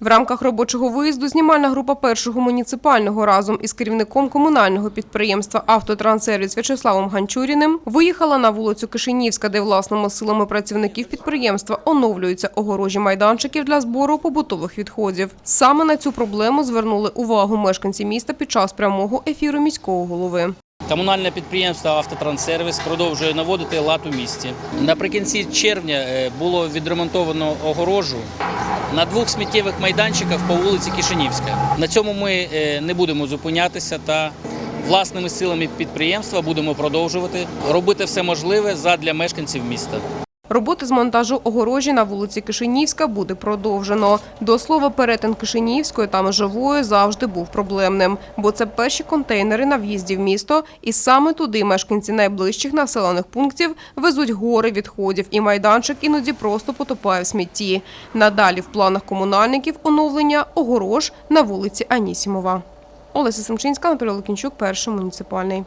В рамках робочого виїзду знімальна група першого муніципального разом із керівником комунального підприємства «Автотранссервіс» В'ячеславом Ганчуріним виїхала на вулицю Кишинівська, де власними силами працівників підприємства оновлюються огорожі майданчиків для збору побутових відходів. Саме на цю проблему звернули увагу мешканці міста під час прямого ефіру міського голови. Комунальне підприємство «Автотранссервіс» продовжує наводити лад у місті. Наприкінці червня е, було відремонтовано огорожу на двох сміттєвих майданчиках по вулиці Кишинівська. На цьому ми е, не будемо зупинятися та власними силами підприємства будемо продовжувати робити все можливе задля мешканців міста. Роботи з монтажу огорожі на вулиці Кишинівська буде продовжено. До слова, перетин Кишинівської та Межової завжди був проблемним, бо це перші контейнери на в'їзді в місто, і саме туди мешканці найближчих населених пунктів везуть гори відходів, і майданчик іноді просто потопає в смітті. Надалі в планах комунальників оновлення огорож на вулиці Анісімова. Олеся Семчинська, Анатолій Лукінчук, перший муніципальний.